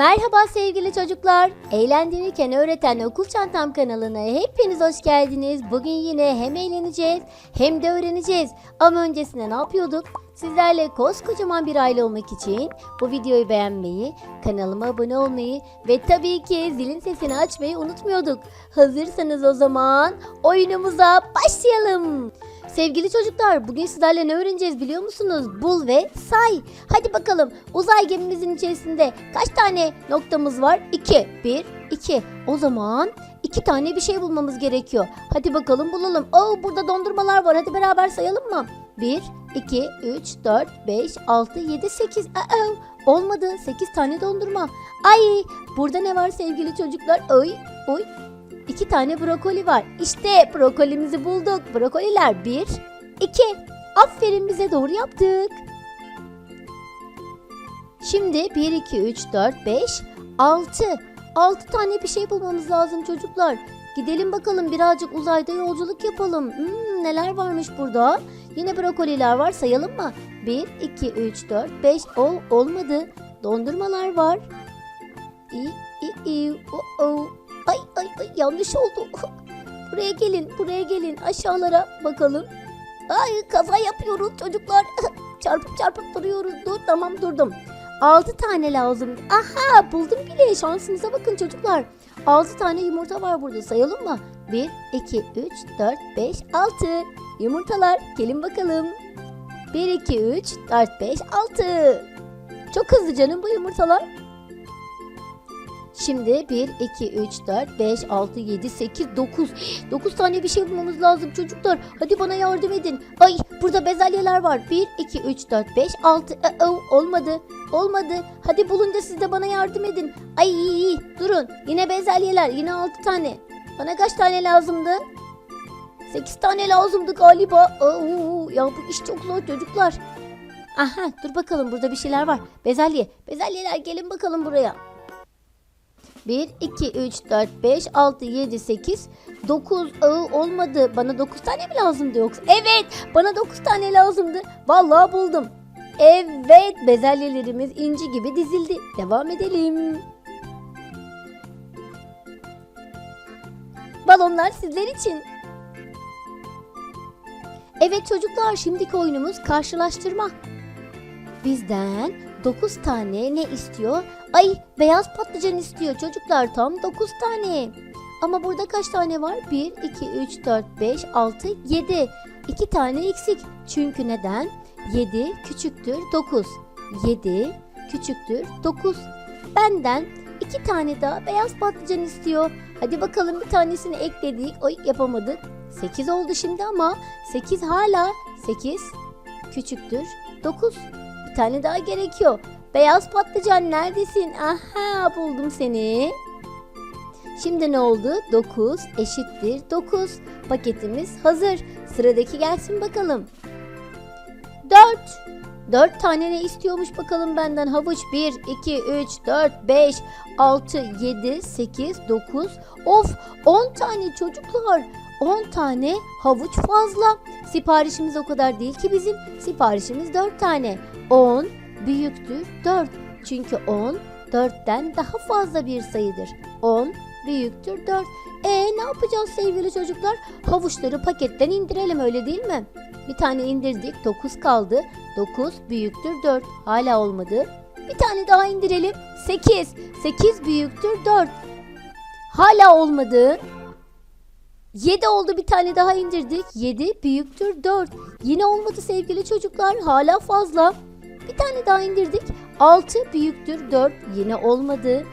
Merhaba sevgili çocuklar. Eğlendirirken öğreten Okul Çantam kanalına hepiniz hoş geldiniz. Bugün yine hem eğleneceğiz hem de öğreneceğiz. Ama öncesinde ne yapıyorduk? Sizlerle koskocaman bir aile olmak için bu videoyu beğenmeyi, kanalıma abone olmayı ve tabii ki zilin sesini açmayı unutmuyorduk. Hazırsanız o zaman oyunumuza başlayalım. Sevgili çocuklar bugün sizlerle ne öğreneceğiz biliyor musunuz? Bul ve say. Hadi bakalım uzay gemimizin içerisinde kaç tane noktamız var? 2. 1, 2. O zaman iki tane bir şey bulmamız gerekiyor. Hadi bakalım bulalım. Oo burada dondurmalar var. Hadi beraber sayalım mı? 1, 2, 3, 4, 5, 6, 7, 8. Aa, olmadı. 8 tane dondurma. Ay burada ne var sevgili çocuklar? Oy, oy. İki tane brokoli var. İşte brokolimizi bulduk. Brokoliler bir, iki. Aferin bize doğru yaptık. Şimdi 1, 2, 3, 4, 5, 6. 6 tane bir şey bulmamız lazım çocuklar. Gidelim bakalım birazcık uzayda yolculuk yapalım. Hmm, neler varmış burada? Yine brokoliler var sayalım mı? 1, 2, 3, 4, 5. O olmadı. Dondurmalar var. İ, i, i, o, o. Ay ay ay yanlış oldu. Buraya gelin, buraya gelin. Aşağılara bakalım. Ay kaza yapıyoruz çocuklar. çarpıp çarpıp duruyoruz. Dur tamam durdum. 6 tane lazım. Aha buldum bile. Şansınıza bakın çocuklar. 6 tane yumurta var burada. Sayalım mı? 1, 2, 3, 4, 5, 6. Yumurtalar. Gelin bakalım. 1, 2, 3, 4, 5, 6. Çok hızlı canım bu yumurtalar. Şimdi 1, 2, 3, 4, 5, 6, 7, 8, 9. 9 tane bir şey bulmamız lazım çocuklar. Hadi bana yardım edin. Ay burada bezelyeler var. 1, 2, 3, 4, 5, 6. Aa, olmadı. Olmadı. Hadi bulunca siz de bana yardım edin. Ay durun. Yine bezelyeler. Yine 6 tane. Bana kaç tane lazımdı? 8 tane lazımdı galiba. Aa, ya bu iş çok zor çocuklar. Aha dur bakalım burada bir şeyler var. Bezelye. Bezelyeler gelin bakalım buraya. 1, 2, 3, 4, 5, 6, 7, 8, 9 ağı olmadı. Bana 9 tane mi lazımdı yoksa? Evet bana 9 tane lazımdı. Vallahi buldum. Evet bezelyelerimiz inci gibi dizildi. Devam edelim. Balonlar sizler için. Evet çocuklar şimdiki oyunumuz karşılaştırma. Bizden 9 tane ne istiyor? Ay beyaz patlıcan istiyor çocuklar tam 9 tane. Ama burada kaç tane var? 1, 2, 3, 4, 5, 6, 7. 2 tane eksik. Çünkü neden? 7 küçüktür 9. 7 küçüktür 9. Benden 2 tane daha beyaz patlıcan istiyor. Hadi bakalım bir tanesini ekledik. Oy yapamadık. 8 oldu şimdi ama 8 hala 8 küçüktür 9. Bir tane daha gerekiyor. Beyaz patlıcan neredesin? Aha buldum seni. Şimdi ne oldu? 9 eşittir 9. Paketimiz hazır. Sıradaki gelsin bakalım. 4. 4 tane ne istiyormuş bakalım benden? Havuç 1, 2, 3, 4, 5, 6, 7, 8, 9. Of 10 tane çocuklar. 10 tane havuç fazla. Siparişimiz o kadar değil ki bizim. Siparişimiz 4 tane. 10 büyüktür 4. Çünkü 10 4'ten daha fazla bir sayıdır. 10 büyüktür 4. E ne yapacağız sevgili çocuklar? Havuçları paketten indirelim öyle değil mi? Bir tane indirdik 9 kaldı. 9 büyüktür 4. Hala olmadı. Bir tane daha indirelim. 8. 8 büyüktür 4. Hala olmadı. 7 oldu bir tane daha indirdik. 7 büyüktür 4. Yine olmadı sevgili çocuklar. Hala fazla. Bir tane daha indirdik. 6 büyüktür 4. Yine olmadı.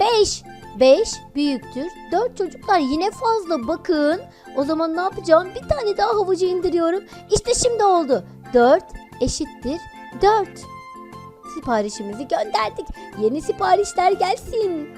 5. 5 büyüktür 4 çocuklar yine fazla bakın. O zaman ne yapacağım? Bir tane daha havucu indiriyorum. İşte şimdi oldu. 4 eşittir 4. Siparişimizi gönderdik. Yeni siparişler gelsin.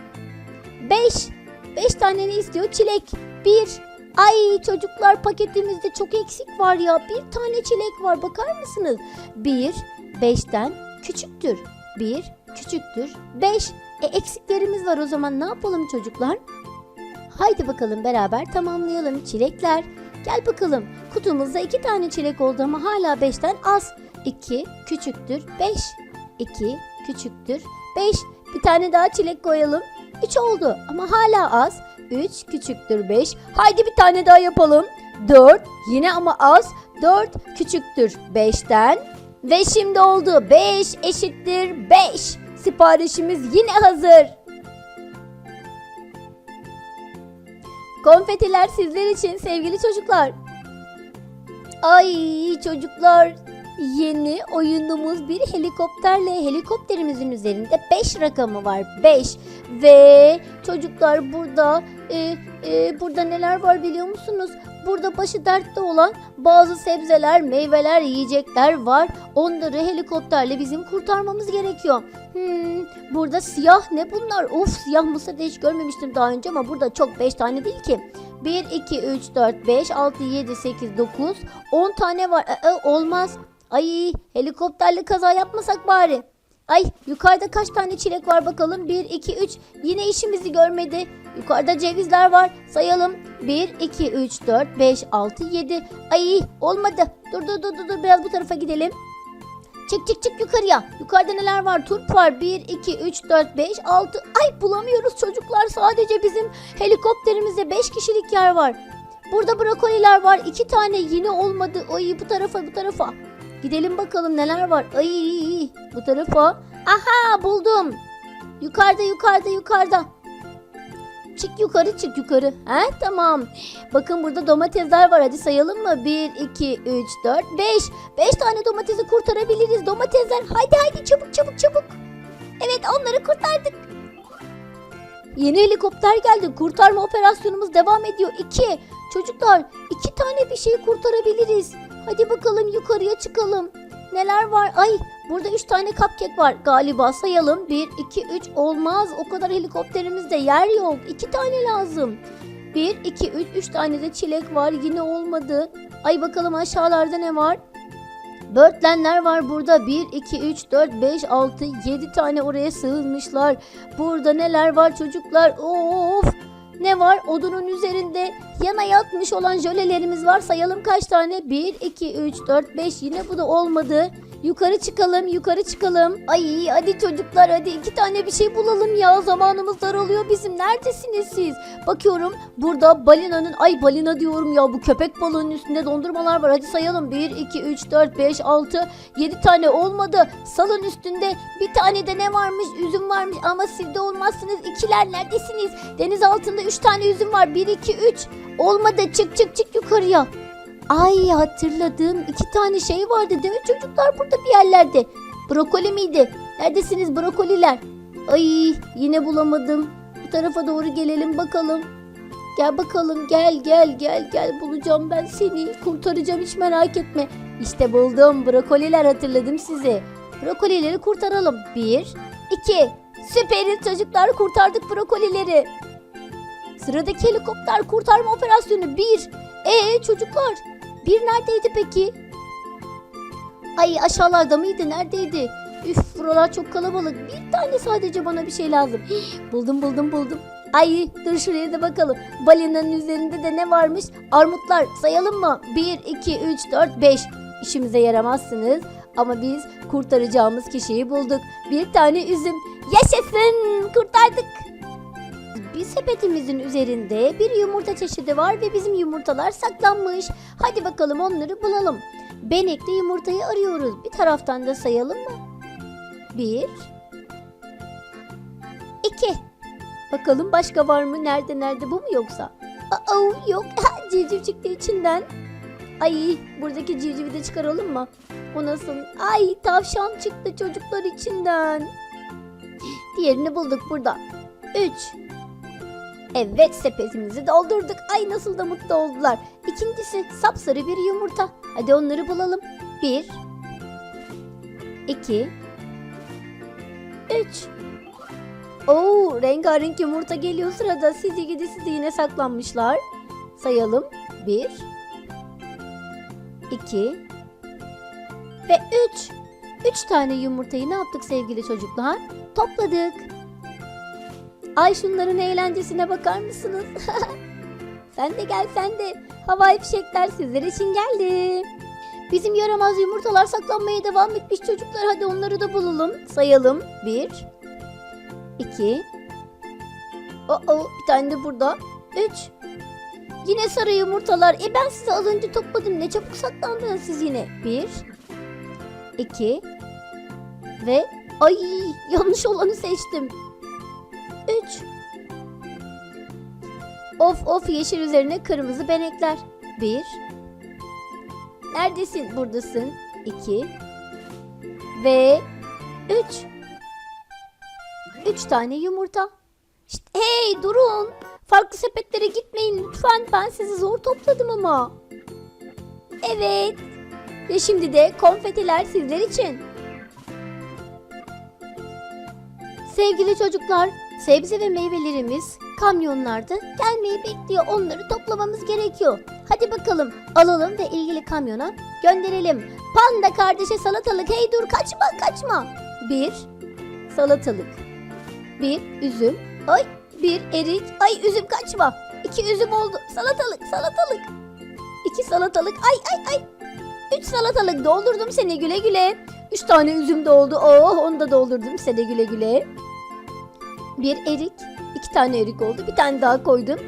5. 5 tane ne istiyor? Çilek. 1. Ay çocuklar paketimizde çok eksik var ya. Bir tane çilek var bakar mısınız? 1 5'ten küçüktür. 1 küçüktür 5. E eksiklerimiz var o zaman ne yapalım çocuklar? Haydi bakalım beraber tamamlayalım çilekler. Gel bakalım kutumuzda 2 tane çilek oldu ama hala 5'ten az. 2 küçüktür 5. 2 küçüktür 5. Bir tane daha çilek koyalım. 3 oldu ama hala az. 3 küçüktür 5. Haydi bir tane daha yapalım. 4 yine ama az. 4 küçüktür 5'ten. Ve şimdi oldu. 5 eşittir 5. Siparişimiz yine hazır. Konfetiler sizler için sevgili çocuklar. Ay çocuklar yeni oyunumuz bir helikopterle helikopterimizin üzerinde 5 rakamı var 5 ve çocuklar burada e, e, burada neler var biliyor musunuz? Burada başı dertte olan bazı sebzeler, meyveler, yiyecekler var. Onları helikopterle bizim kurtarmamız gerekiyor. Hmm, burada siyah ne bunlar? Of siyah mısır da hiç görmemiştim daha önce ama burada çok 5 tane değil ki. 1, 2, 3, 4, 5, 6, 7, 8, 9, 10 tane var. Ee, olmaz. Ay helikopterle kaza yapmasak bari. Ay yukarıda kaç tane çilek var bakalım. 1, 2, 3. Yine işimizi görmedi. Yukarıda cevizler var. Sayalım. 1, 2, 3, 4, 5, 6, 7. Ay olmadı. Dur dur dur dur, biraz bu tarafa gidelim. Çık çık çık yukarıya. Yukarıda neler var? Turp var. 1, 2, 3, 4, 5, 6. Ay bulamıyoruz çocuklar. Sadece bizim helikopterimizde 5 kişilik yer var. Burada brokoliler var. 2 tane yine olmadı. Ay bu tarafa bu tarafa. Gidelim bakalım neler var. Ay bu tarafa. Aha buldum. Yukarıda yukarıda yukarıda. Çık yukarı çık yukarı. He tamam. Bakın burada domatesler var. Hadi sayalım mı? 1, 2, 3, 4, 5. 5 tane domatesi kurtarabiliriz. Domatesler. Haydi haydi çabuk çabuk çabuk. Evet onları kurtardık. Yeni helikopter geldi. Kurtarma operasyonumuz devam ediyor. 2. Çocuklar iki tane bir şey kurtarabiliriz. Hadi bakalım yukarıya çıkalım. Neler var? Ay burada 3 tane cupcake var galiba sayalım. 1, 2, 3 olmaz. O kadar helikopterimizde yer yok. 2 tane lazım. 1, 2, 3, 3 tane de çilek var. Yine olmadı. Ay bakalım aşağılarda ne var? Börtlenler var burada. 1, 2, 3, 4, 5, 6, 7 tane oraya sığınmışlar. Burada neler var çocuklar? Of! Ne var? Odunun üzerinde yana yatmış olan jölelerimiz var. Sayalım kaç tane? 1, 2, 3, 4, 5. Yine bu da olmadı. Yukarı çıkalım, yukarı çıkalım. Ay hadi çocuklar hadi iki tane bir şey bulalım ya. Zamanımız daralıyor bizim. Neredesiniz siz? Bakıyorum burada balinanın, ay balina diyorum ya bu köpek balığının üstünde dondurmalar var. Hadi sayalım. 1, 2, 3, 4, 5, 6, 7 tane olmadı. Salın üstünde bir tane de ne varmış? Üzüm varmış ama siz de olmazsınız. İkiler neredesiniz? Deniz altında 3 tane üzüm var. 1, 2, 3. Olmadı. Çık çık çık yukarıya. Ay hatırladım. iki tane şey vardı değil mi çocuklar burada bir yerlerde? Brokoli miydi? Neredesiniz brokoliler? Ay yine bulamadım. Bu tarafa doğru gelelim bakalım. Gel bakalım gel gel gel gel bulacağım ben seni. Kurtaracağım hiç merak etme. İşte buldum brokoliler hatırladım sizi. Brokolileri kurtaralım. Bir, iki. Süperiz çocuklar kurtardık brokolileri. Sıradaki helikopter kurtarma operasyonu bir. Ee çocuklar bir neredeydi peki? Ay aşağılarda mıydı? Neredeydi? Üf buralar çok kalabalık. Bir tane sadece bana bir şey lazım. Buldum buldum buldum. Ay dur şuraya da bakalım. Balinanın üzerinde de ne varmış? Armutlar sayalım mı? 1, 2, 3, 4, 5. İşimize yaramazsınız. Ama biz kurtaracağımız kişiyi bulduk. Bir tane üzüm. Yaşasın kurtardık. Bir sepetimizin üzerinde bir yumurta çeşidi var ve bizim yumurtalar saklanmış. Hadi bakalım onları bulalım. Benekli yumurtayı arıyoruz. Bir taraftan da sayalım mı? Bir. iki. Bakalım başka var mı? Nerede nerede bu mu yoksa? Aa, yok. Civciv çıktı içinden. Ay buradaki civcivi de çıkaralım mı? O nasıl? Ay tavşan çıktı çocuklar içinden. Diğerini bulduk burada. Üç. Evet sepetimizi doldurduk. Ay nasıl da mutlu oldular. İkincisi sapsarı bir yumurta. Hadi onları bulalım. Bir. iki, Üç. Oo, rengarenk yumurta geliyor sırada. Sizi gidi sizi yine saklanmışlar. Sayalım. Bir. iki Ve üç. Üç tane yumurtayı ne yaptık sevgili çocuklar? Topladık. Ay şunların eğlencesine bakar mısınız? sen de gel sen de. Havai fişekler sizler için geldi. Bizim yaramaz yumurtalar saklanmaya devam etmiş çocuklar. Hadi onları da bulalım. Sayalım. Bir. iki. Oo, bir tane de burada. Üç. Yine sarı yumurtalar. E ben sizi az önce topladım. Ne çabuk saklandınız siz yine. Bir. iki. Ve ay yanlış olanı seçtim. Üç. Of of yeşil üzerine kırmızı benekler. Bir. Neredesin? Buradasın. İki. Ve üç. Üç tane yumurta. Şşt, hey durun. Farklı sepetlere gitmeyin lütfen. Ben sizi zor topladım ama. Evet. Ve şimdi de konfetiler sizler için. Sevgili çocuklar, sebze ve meyvelerimiz kamyonlarda gelmeyi bekliyor. Onları toplamamız gerekiyor. Hadi bakalım alalım ve ilgili kamyona gönderelim. Panda kardeşe salatalık. Hey dur kaçma kaçma. Bir salatalık. Bir üzüm. Ay bir erik. Ay üzüm kaçma. İki üzüm oldu. Salatalık salatalık. İki salatalık. Ay ay ay. Üç salatalık doldurdum seni güle güle. Üç tane üzüm de oldu. Oh onu da doldurdum seni güle güle. Bir erik. iki tane erik oldu. Bir tane daha koydum.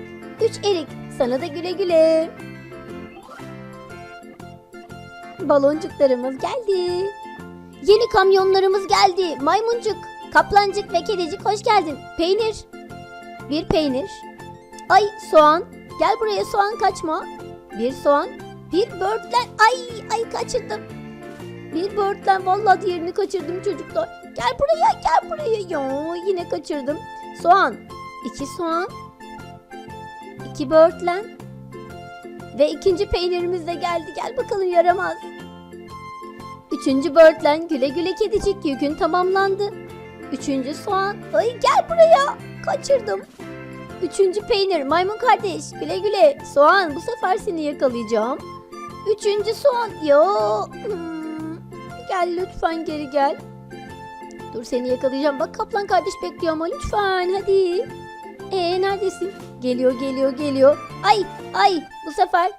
Üç erik. Sana da güle güle. Baloncuklarımız geldi. Yeni kamyonlarımız geldi. Maymuncuk, kaplancık ve kedicik hoş geldin. Peynir. Bir peynir. Ay soğan. Gel buraya soğan kaçma. Bir soğan. Bir böğürtlen. Ay ay kaçırdım. Bir böğürtlen vallahi diğerini kaçırdım çocuklar. Gel buraya gel buraya. Ya yine kaçırdım. Soğan. iki soğan. iki böğürtlen. Ve ikinci peynirimiz de geldi. Gel bakalım yaramaz. Üçüncü böğürtlen güle güle kedicik yükün tamamlandı. Üçüncü soğan. Ay gel buraya. Kaçırdım. Üçüncü peynir maymun kardeş güle güle. Soğan bu sefer seni yakalayacağım. Üçüncü soğan. Yo. Hmm. Gel lütfen geri gel. Dur seni yakalayacağım. Bak kaplan kardeş bekliyor ama lütfen hadi. Ee neredesin? Geliyor geliyor geliyor. Ay ay bu sefer.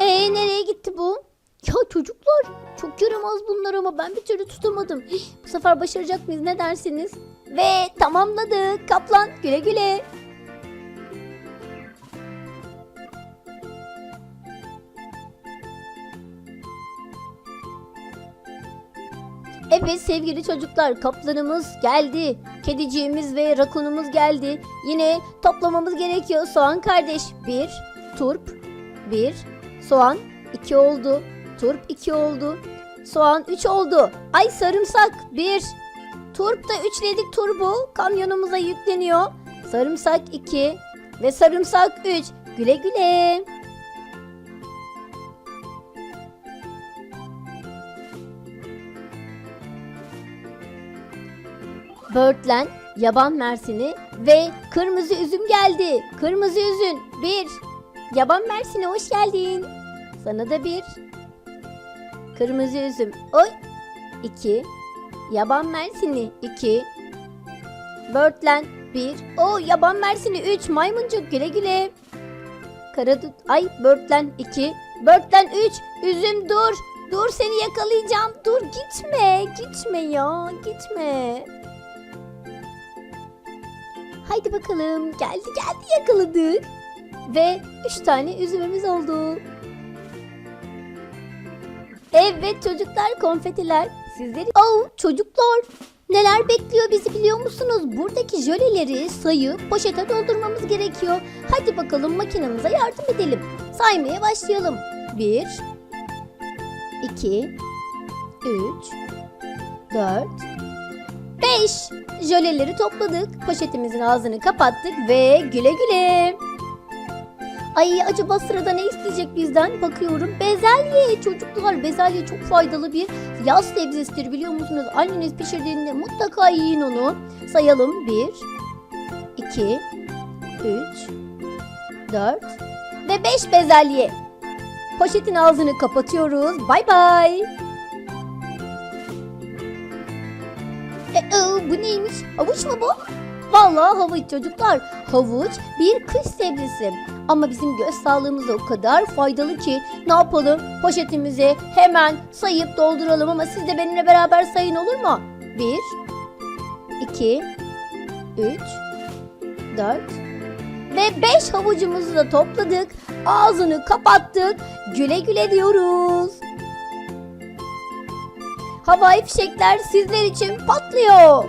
Ee nereye gitti bu? Ya çocuklar çok yaramaz bunlar ama ben bir türlü tutamadım. Bu sefer başaracak mıyız ne dersiniz? Ve tamamladık. Kaplan güle güle. Evet sevgili çocuklar kaplanımız geldi. Kediciğimiz ve rakunumuz geldi. Yine toplamamız gerekiyor. Soğan kardeş bir, turp bir, soğan iki oldu. Turp iki oldu. Soğan üç oldu. Ay sarımsak bir. Turp da üçledik turbu kamyonumuza yükleniyor. Sarımsak iki ve sarımsak üç. Güle güle. Böğürtlen, yaban mersini ve kırmızı üzüm geldi. Kırmızı üzüm bir. Yaban mersini hoş geldin. Sana da bir. Kırmızı üzüm. Oy. iki. Yaban mersini iki. Böğürtlen bir. O yaban mersini üç. Maymuncuk güle güle. Karadut. Ay böğürtlen iki. Böğürtlen üç. Üzüm dur. Dur seni yakalayacağım. Dur gitme. Gitme ya. Gitme. Haydi bakalım. Geldi geldi yakaladık. Ve üç tane üzümümüz oldu. Evet çocuklar konfetiler sizleri... Oh çocuklar neler bekliyor bizi biliyor musunuz? Buradaki jöleleri sayıp poşete doldurmamız gerekiyor. Hadi bakalım makinemize yardım edelim. Saymaya başlayalım. 1 2 3 4 5 Jöleleri topladık. Poşetimizin ağzını kapattık ve güle güle. Ay acaba sırada ne isteyecek bizden? Bakıyorum. Bezelye. Çocuklar bezelye çok faydalı bir yaz sebzesidir biliyor musunuz? Anneniz pişirdiğinde mutlaka yiyin onu. Sayalım. 1 2 3 4 ve 5 bezelye. Poşetin ağzını kapatıyoruz. Bay bay. E, e, bu neymiş? Havuç mu bu? Vallahi havuç çocuklar. Havuç bir kış sebzesi. Ama bizim göz sağlığımıza o kadar faydalı ki ne yapalım? Poşetimizi hemen sayıp dolduralım ama siz de benimle beraber sayın olur mu? 1 2 3 4 ve 5 havucumuzu da topladık. Ağzını kapattık. Güle güle diyoruz. Havai fişekler sizler için patlıyor.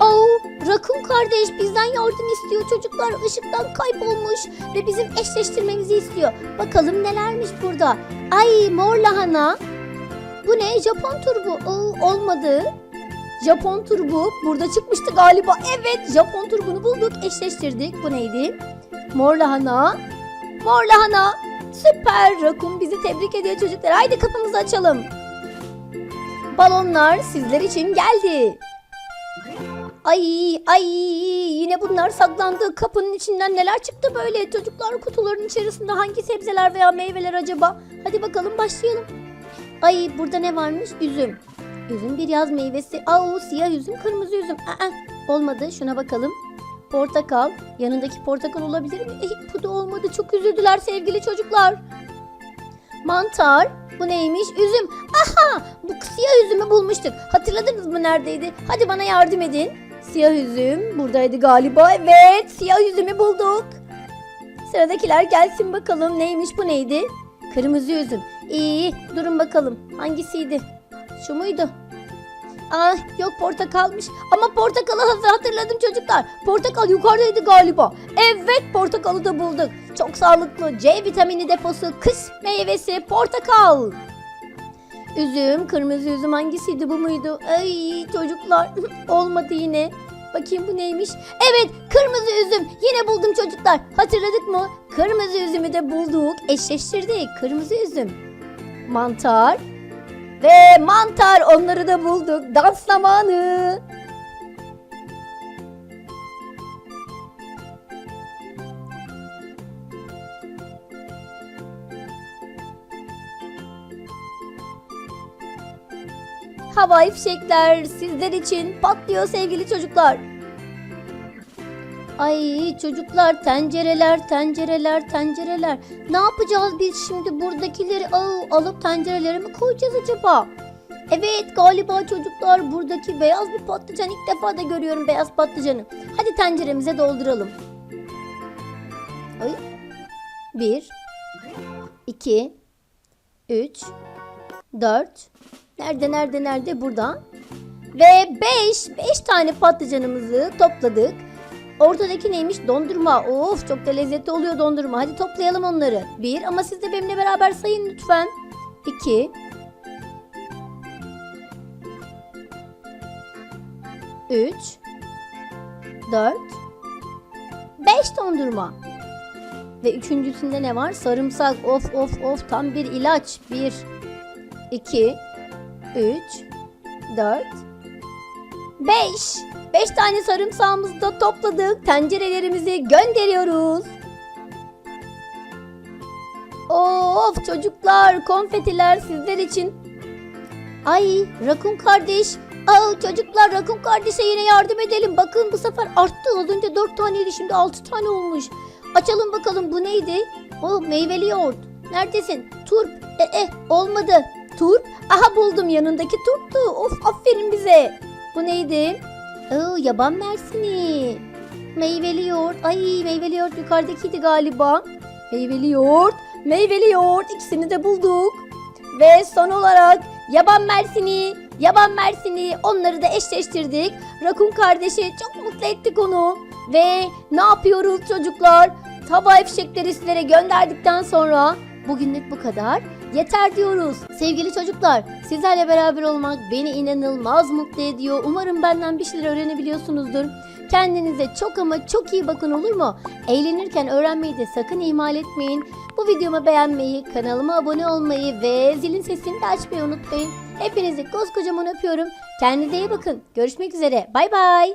Oh, Rakun kardeş bizden yardım istiyor. Çocuklar ışıktan kaybolmuş ve bizim eşleştirmemizi istiyor. Bakalım nelermiş burada. Ay mor lahana. Bu ne? Japon turbu. Oh, olmadı. Japon turbu burada çıkmıştı galiba. Evet Japon turbunu bulduk eşleştirdik. Bu neydi? Mor lahana. Mor lahana. Süper Rakun bizi tebrik ediyor çocuklar. Haydi kapımızı açalım. Balonlar sizler için geldi. Ay ay yine bunlar saklandı. Kapının içinden neler çıktı böyle? Çocuklar kutuların içerisinde hangi sebzeler veya meyveler acaba? Hadi bakalım başlayalım. Ay burada ne varmış? Üzüm. Üzüm bir yaz meyvesi. Aa siyah üzüm, kırmızı üzüm. Aa, olmadı. Şuna bakalım. Portakal. Yanındaki portakal olabilir mi? Eh, bu da olmadı. Çok üzüldüler sevgili çocuklar. Mantar. Bu neymiş? Üzüm. Aha! Bu siyah üzümü bulmuştuk. Hatırladınız mı neredeydi? Hadi bana yardım edin. Siyah üzüm buradaydı galiba. Evet, siyah üzümü bulduk. Sıradakiler gelsin bakalım. Neymiş bu neydi? Kırmızı üzüm. İyi, durun bakalım. Hangisiydi? Şu muydu? Ah yok portakalmış. Ama portakalı hatırladım çocuklar. Portakal yukarıdaydı galiba. Evet portakalı da bulduk. Çok sağlıklı C vitamini deposu kış meyvesi portakal. Üzüm, kırmızı üzüm hangisiydi bu muydu? Ay çocuklar olmadı yine. Bakayım bu neymiş? Evet kırmızı üzüm yine buldum çocuklar. Hatırladık mı? Kırmızı üzümü de bulduk. Eşleştirdik. Kırmızı üzüm. Mantar. Ve mantar onları da bulduk. Dans zamanı. Havai fişekler sizler için patlıyor sevgili çocuklar. Ay çocuklar tencereler tencereler tencereler. Ne yapacağız biz şimdi buradakileri aa, alıp tencerelere mi koyacağız acaba? Evet galiba çocuklar buradaki beyaz bir patlıcan ilk defa da görüyorum beyaz patlıcanı. Hadi tenceremize dolduralım. Ay. Bir, iki, üç, dört. Nerede nerede nerede burada. Ve beş, beş tane patlıcanımızı topladık. Ortadaki neymiş? Dondurma. Of çok da lezzetli oluyor dondurma. Hadi toplayalım onları. Bir ama siz de benimle beraber sayın lütfen. İki. Üç. Dört. Beş dondurma. Ve üçüncüsünde ne var? Sarımsak. Of of of tam bir ilaç. Bir. iki, Üç. Dört. Beş. Beş tane sarımsağımızı da topladık. Tencerelerimizi gönderiyoruz. Of çocuklar konfetiler sizler için. Ay Rakun kardeş. Aa, çocuklar Rakun kardeşe yine yardım edelim. Bakın bu sefer arttı. Az önce dört taneydi şimdi altı tane olmuş. Açalım bakalım bu neydi? O meyveli yoğurt. Neredesin? Turp. E, e olmadı. Turp. Aha buldum yanındaki turptu. Of aferin bize. Bu neydi? Oo, yaban mersini. Meyveli yoğurt. Ay meyveli yoğurt yukarıdakiydi galiba. Meyveli yoğurt. Meyveli yoğurt ikisini de bulduk. Ve son olarak yaban mersini. Yaban mersini onları da eşleştirdik. Rakun kardeşi çok mutlu ettik onu. Ve ne yapıyoruz çocuklar? Havai fişekleri sizlere gönderdikten sonra bugünlük bu kadar. Yeter diyoruz. Sevgili çocuklar, sizlerle beraber olmak beni inanılmaz mutlu ediyor. Umarım benden bir şeyler öğrenebiliyorsunuzdur. Kendinize çok ama çok iyi bakın olur mu? Eğlenirken öğrenmeyi de sakın ihmal etmeyin. Bu videomu beğenmeyi, kanalıma abone olmayı ve zilin sesini de açmayı unutmayın. Hepinizi koskocaman öpüyorum. Kendinize iyi bakın. Görüşmek üzere. Bay bay.